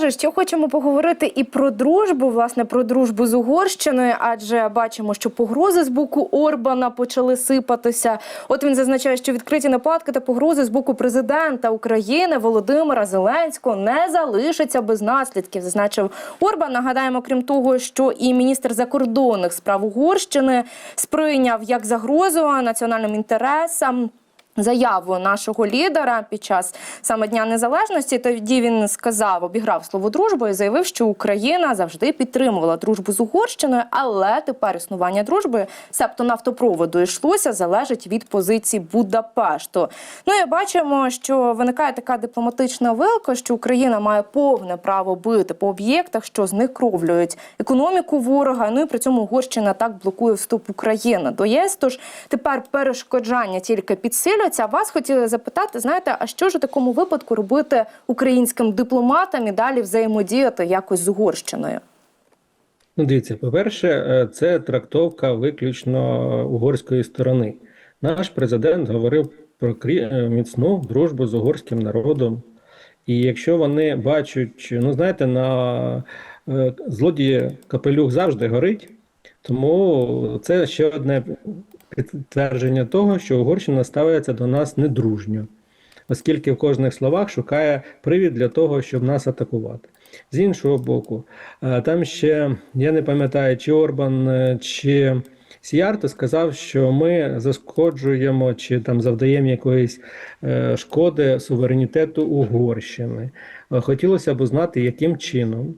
Олеже, що хочемо поговорити і про дружбу, власне, про дружбу з Угорщиною, адже бачимо, що погрози з боку Орбана почали сипатися. От він зазначає, що відкриті нападки та погрози з боку президента України Володимира Зеленського не залишаться без наслідків. Зазначив Орбан. Нагадаємо, крім того, що і міністр закордонних справ Угорщини сприйняв як загрозу національним інтересам. Заяву нашого лідера під час саме Дня Незалежності. Тоді він сказав, обіграв слово дружба і заявив, що Україна завжди підтримувала дружбу з Угорщиною, але тепер існування дружби, себто нафтопроводу йшлося, залежить від позиції Будапешту. Ну і бачимо, що виникає така дипломатична вилка, що Україна має повне право бити по об'єктах, що знекровлюють економіку ворога. Ну і при цьому Угорщина так блокує вступ України до ЄС. Тож тепер перешкоджання тільки підсилюється. А Вас хотіли запитати, знаєте, а що ж у такому випадку робити українським дипломатам і далі взаємодіяти якось з Угорщиною? Ну, дивіться, по-перше, е, це трактовка виключно угорської сторони. Наш президент говорив про е, міцну дружбу з угорським народом. І якщо вони бачать, ну знаєте, на е, злодії капелюх завжди горить, тому це ще одне підтвердження того, що Угорщина ставиться до нас недружньо, оскільки в кожних словах шукає привід для того, щоб нас атакувати. З іншого боку, е, там ще я не пам'ятаю, чи Орбан, е, чи Сіярто сказав, що ми зашкоджуємо чи там завдаємо якоїсь е, шкоди суверенітету Угорщини. Хотілося б узнати, яким чином.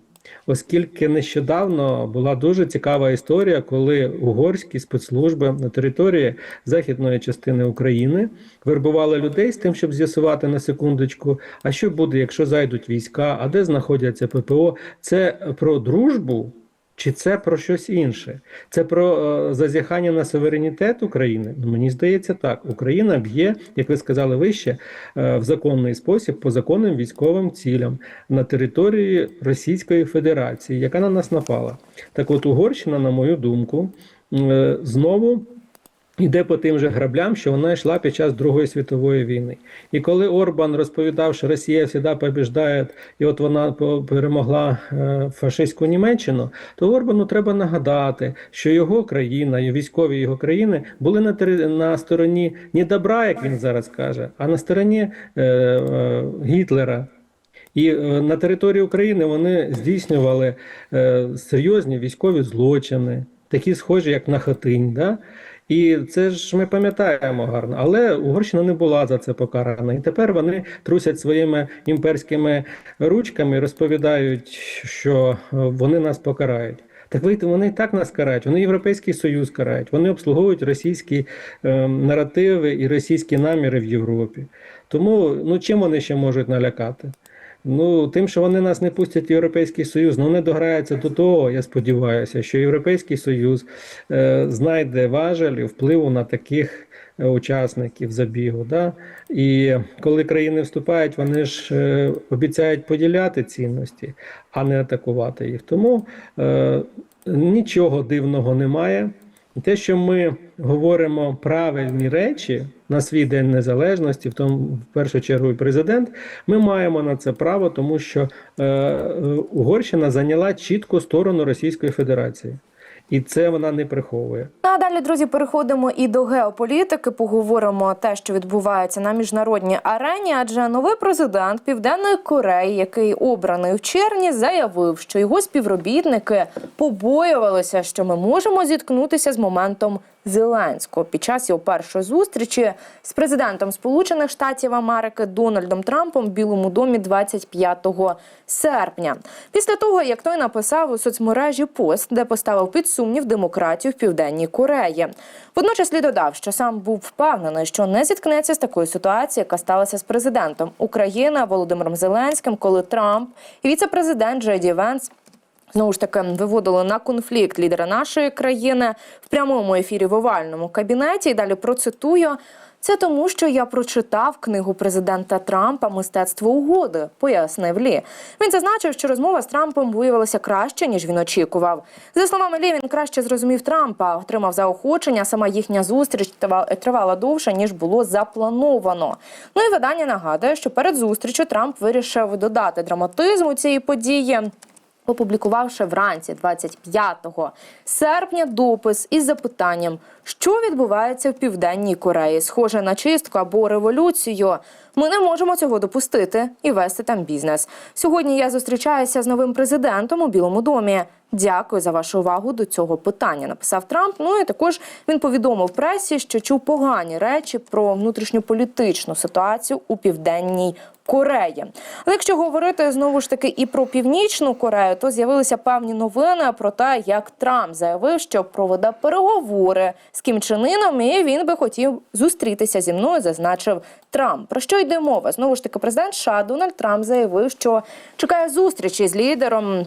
Оскільки нещодавно була дуже цікава історія, коли угорські спецслужби на території західної частини України вербували людей з тим, щоб з'ясувати на секундочку, а що буде, якщо зайдуть війська, а де знаходяться ППО. Це про дружбу. Чи це про щось інше? Це про е, зазіхання на суверенітет України? Ну, мені здається, так. Україна б'є, як ви сказали вище, е, в законний спосіб по законним військовим цілям на території Російської Федерації, яка на нас напала. Так от Угорщина, на мою думку, е, знову. Йде по тим же граблям, що вона йшла під час Другої світової війни. І коли Орбан розповідав, що Росія завжди побіждає, і от вона перемогла е, фашистську Німеччину, то Орбану треба нагадати, що його країна, і військові його країни були на, тери- на стороні не добра, як він зараз каже, а на стороні е, е, Гітлера. І е, на території України вони здійснювали е, серйозні військові злочини, такі схожі, як на Хатинь. Да? І це ж ми пам'ятаємо гарно, але Угорщина не була за це покарана. І тепер вони трусять своїми імперськими ручками, і розповідають, що е, вони нас покарають. Так ви- вони і так нас карають, вони Європейський Союз карають, вони обслуговують російські е, наративи і російські наміри в Європі. Тому ну чим вони ще можуть налякати? Ну, тим, що вони нас не пустять в Європейський Союз, ну не дограється до того, я сподіваюся, що Європейський Союз е, знайде важелі впливу на таких е, учасників забігу. Да? І коли країни вступають, вони ж е, обіцяють поділяти цінності, а не атакувати їх. Тому е, нічого дивного немає. Те, що ми говоримо правильні речі на свій день незалежності, в тому в першу чергу і президент, ми маємо на це право, тому що е, е, Угорщина зайняла чітку сторону Російської Федерації, і це вона не приховує. Ну, А далі, друзі, переходимо і до геополітики. Поговоримо те, що відбувається на міжнародній арені. Адже новий президент Південної Кореї, який обраний в червні, заявив, що його співробітники побоювалися, що ми можемо зіткнутися з моментом Зеленського під час його першої зустрічі з президентом Сполучених Штатів Америки Дональдом Трампом в Білому домі 25 серпня. Після того, як той написав у соцмережі пост, де поставив під сумнів демократію в Південній Кореї. Водночас Лі додав, що сам був впевнений, що не зіткнеться з такою ситуацією, яка сталася з президентом України Володимиром Зеленським, коли Трамп і віце-президент Джей Венс Знову ж таки виводили на конфлікт лідера нашої країни в прямому ефірі в овальному кабінеті. І далі процитую. Це тому, що я прочитав книгу президента Трампа Мистецтво угоди, пояснив Лі. Він зазначив, що розмова з Трампом виявилася краще, ніж він очікував. За словами Лі, він краще зрозумів Трампа, отримав заохочення. Сама їхня зустріч тривала- довше, ніж було заплановано. Ну і видання нагадує, що перед зустрічю Трамп вирішив додати драматизму цієї події опублікувавши вранці 25 серпня допис із запитанням, що відбувається в південній Кореї, схоже на чистку або революцію. Ми не можемо цього допустити і вести там бізнес. Сьогодні я зустрічаюся з новим президентом у Білому домі. Дякую за вашу увагу до цього питання. Написав Трамп. Ну і також він повідомив пресі, що чув погані речі про внутрішньополітичну ситуацію у південній Кореї. Але якщо говорити знову ж таки і про північну Корею, то з'явилися певні новини про те, як Трамп заявив, що проведе переговори з Кім Чен Іном, і він би хотів зустрітися зі мною, зазначив Трамп. Про що йде мова? Знову ж таки, президент США Дональд Трамп заявив, що чекає зустрічі з лідером.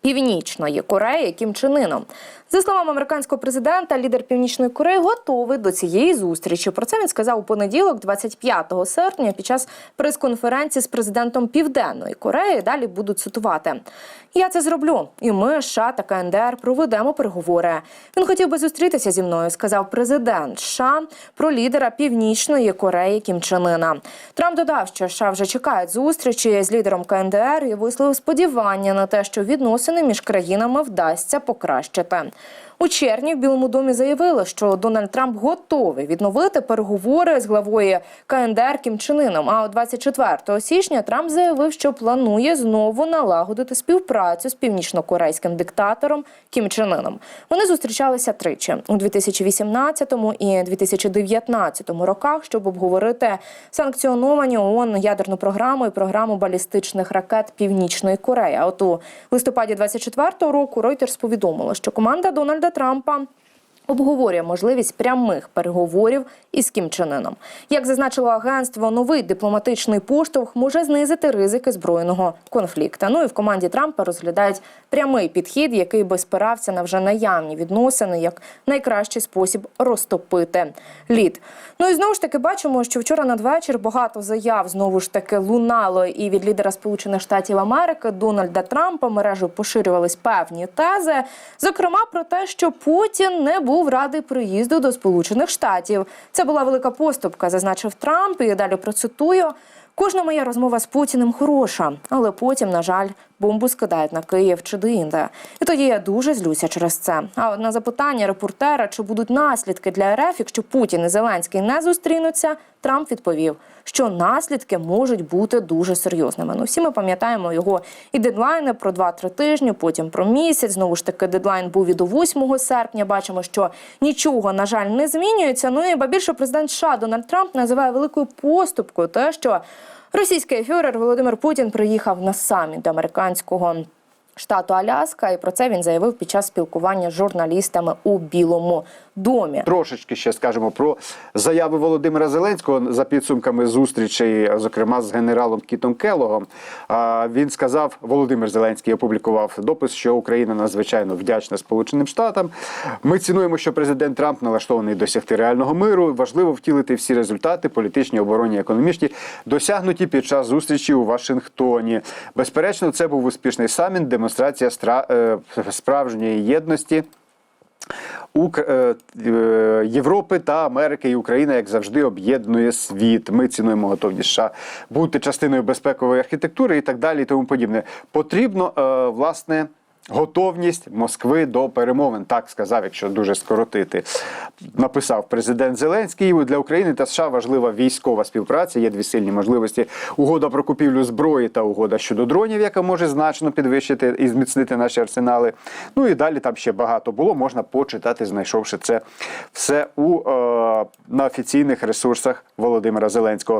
Північної Кореї Кім Чен Іном. За словами американського президента, лідер Північної Кореї готовий до цієї зустрічі. Про це він сказав у понеділок, 25 серпня, під час прес-конференції з президентом Південної Кореї. Далі буду цитувати: Я це зроблю, і ми, США та КНДР, проведемо переговори. Він хотів би зустрітися зі мною, сказав президент США про лідера Північної Кореї Кім Чен Іна. Трамп додав, що США вже чекають зустрічі з лідером КНДР і висловив сподівання на те, що відносини між країнами вдасться покращити. У червні в Білому домі заявили, що Дональд Трамп готовий відновити переговори з главою КНДР Кім Чен Іном. А от 24 січня Трамп заявив, що планує знову налагодити співпрацю з північнокорейським диктатором Кім Чен Іном. Вони зустрічалися тричі у 2018 і 2019 роках, щоб обговорити санкціоновані ООН ядерну програму і програму балістичних ракет Північної Кореї. А от у листопаді 24 року Reuters повідомило, що команда Дональда Трампа обговорює можливість прямих переговорів із Кім Чен Іном. Як зазначило агентство, новий дипломатичний поштовх може знизити ризики збройного конфлікту. Ну і в команді Трампа розглядають прямий підхід, який би спирався на вже наявні відносини як найкращий спосіб розтопити лід. Ну і знову ж таки бачимо, що вчора надвечір багато заяв знову ж таки лунало і від лідера Сполучених Штатів Америки Дональда Трампа мережею поширювались певні тези, зокрема про те, що Путін не був радий приїзду до Сполучених Штатів. Це була велика поступка, зазначив Трамп. І далі процитую. Кожна моя розмова з Путіним хороша, але потім, на жаль, бомбу скидають на Київ чи де-інде. І тоді я дуже злюся через це. А от на запитання репортера, чи будуть наслідки для РФ, якщо Путін і Зеленський не зустрінуться, Трамп відповів, що наслідки можуть бути дуже серйозними. Ну, всі ми пам'ятаємо його і дедлайни про 2-3 тижні, потім про місяць. Знову ж таки, дедлайн був і до 8 серпня. Бачимо, що нічого, на жаль, не змінюється. Ну і ба більше президент США Дональд Трамп називає великою поступкою те, що російський фюрер Володимир Путін приїхав на саміт американського. Штату Аляска, і про це він заявив під час спілкування з журналістами у Білому домі. Трошечки ще скажемо про заяви Володимира Зеленського за підсумками зустрічей, зокрема з генералом Кітом Келогом. Він сказав, Володимир Зеленський опублікував допис, що Україна надзвичайно вдячна Сполученим Штатам. Ми цінуємо, що президент Трамп налаштований досягти реального миру. Важливо втілити всі результати, політичні, оборонні, економічні, досягнуті під час зустрічі у Вашингтоні. Безперечно, це був успішний саміт, демонстрація стра... е, справжньої єдності. Е, е, Європи та Америки і Україна, як завжди, об'єднує світ. Ми цінуємо готовність США бути частиною безпекової архітектури і так далі, і тому подібне. Потрібно власне. Готовність Москви до перемовин, так сказав, якщо дуже скоротити, написав президент Зеленський. Для України та США важлива військова співпраця. Є дві сильні можливості: угода про купівлю зброї та угода щодо дронів, яка може значно підвищити і зміцнити наші арсенали. Ну і далі там ще багато було. Можна почитати, знайшовши це все у е, на офіційних ресурсах Володимира Зеленського.